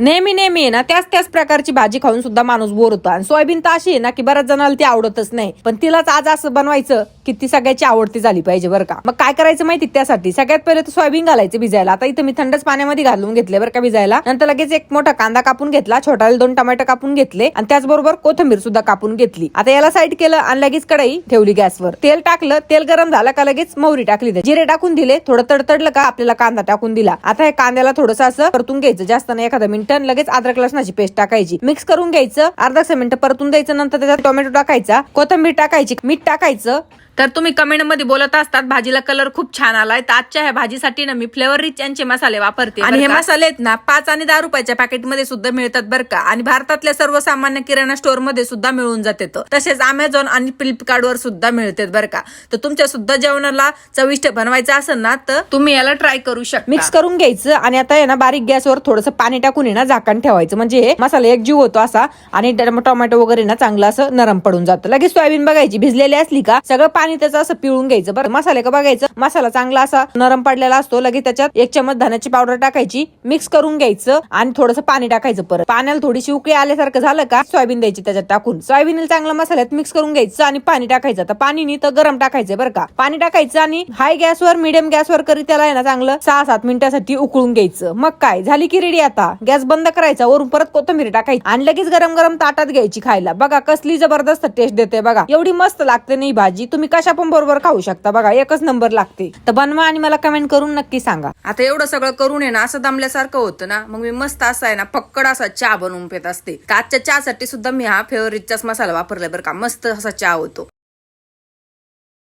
नेहमी नेहमी आहे ना त्याच त्याच प्रकारची भाजी खाऊन सुद्धा माणूस बोर होतो. आणि सोयाबीन तर अशी आहे ना की बऱ्याच जणांना ती आवडतच नाही. पण तिलाच आज असं बनवायचं की ती सगळ्याची आवडती झाली पाहिजे बरं का. मग काय करायचं माहिती त्यासाठी? सगळ्यात पहिले तर सोयाबीन घालायचं भिजायला. आता इथं मी थंडच पाण्यामध्ये घालून घेतले बरं का भिजायला. नंतर लगेच एक मोठा कांदा कापून घेतला छोटाले दोन टमाटर कापून घेतले आणि त्याचबरोबर कोथिंबीर सुद्धा कापून घेतली. आता याला साईड केलं आणि लगेच कढई ठेवली गॅसवर. तेल टाकलं तेल गरम झालं का लगेच मोहरी टाकली जिरे टाकून दिले थोडं तडतडलं का आपल्याला कांदा टाकून दिला. आता हे कांद्याला थोडंसं असं परतून घ्यायचं जास्त नाही एखादं मिनिट आणि लगेच अद्रक लसणाची पेस्ट टाकायची. मिक्स करून घ्यायचं. अर्धा मिनिटं परतून द्यायचं. नंतर त्याच्यात टोमॅटो टाकायचा. कोथिंबीर टाकायची. मीठ टाकायचं. तर तुम्ही कमेंटमध्ये बोलत असतात भाजीला कलर खूप छान आलाय. तर आजच्या ह्या भाजीसाठी ना मी फ्लेवर रिच यांचे मसाले वापरते आणि हे मसाले आहेत ना पाच आणि दहा रुपयाच्या पॅकेटमध्ये सुद्धा मिळतात बरं का. आणि भारतातल्या सर्वसामान्य किराणा स्टोअरमध्ये सुद्धा मिळून जाते तसेच अमेझॉन आणि फ्लिपकार्ट वर सुद्धा मिळतात बरं का. तर तुमच्या सुद्धा जेवणाला चविष्ट बनवायचं असेल ना तर तुम्ही याला ट्राय करू शकता. मिक्स करून घ्यायचं आणि आता आहे ना बारीक गॅसवर थोडंसं पाणी टाकून आहे ना झाकण ठेवायचं. म्हणजे हे मसाला एक जीव होतो असा आणि टम- टोमॅटो वगैरे ना चांगलं असं नरम पडून जातं. लगेच सोयाबीन बघायची भिजलेली असली का सगळं पाणी त्याचं असं पिळून घ्यायचं. बरं मसाले का बघायचं? मसाला चांगला असा नरम पडलेला असतो लगेच त्याच्यात एक चमच धण्याची पावडर टाकायची मिक्स करून घ्यायचं आणि थोडंसं पाणी टाकायचं परत. पाण्याला थोडीशी उकळी आल्यासारखं झालं का सोयाबीन द्यायची त्याच्यात टाकून. सोयाबीन चांगला मसाल्यात मिक्स करून घ्यायचं आणि पाणी टाकायचं. तर पाणी तर गरम टाकायचं बरं का. पाणी टाकायचं आणि हाय गॅसवर मिडियम गॅसवर करी त्याला आहे ना चांगलं सहा सात मिनिटासाठी उकळून घ्यायचं. मग काय? झाली की रेडी आता. गॅस बंद करायचा वरून परत कोथिंबीर टाकायची आणि लगेच गरम गरम ताटात घ्यायची खायला. बघा कसली जबरदस्त टेस्ट देते बघा. एवढी मस्त लागते नाही भाजी. तुम्ही कशा पण बरोबर खाऊ शकता. बघा एकच नंबर लागते. तर बनवा आणि मला कमेंट करून नक्की सांगा. आता एवढं सगळं करून आहे ना असं दमल्यासारखं होतं ना मग मी मस्त असा आहे ना फक्कड असा चहा बनवून पेत असते. आजच्या चहासाठी सुद्धा मी हा फेवरेटचाच मसाला वापरला बरं का मस्त असा चहा होतो.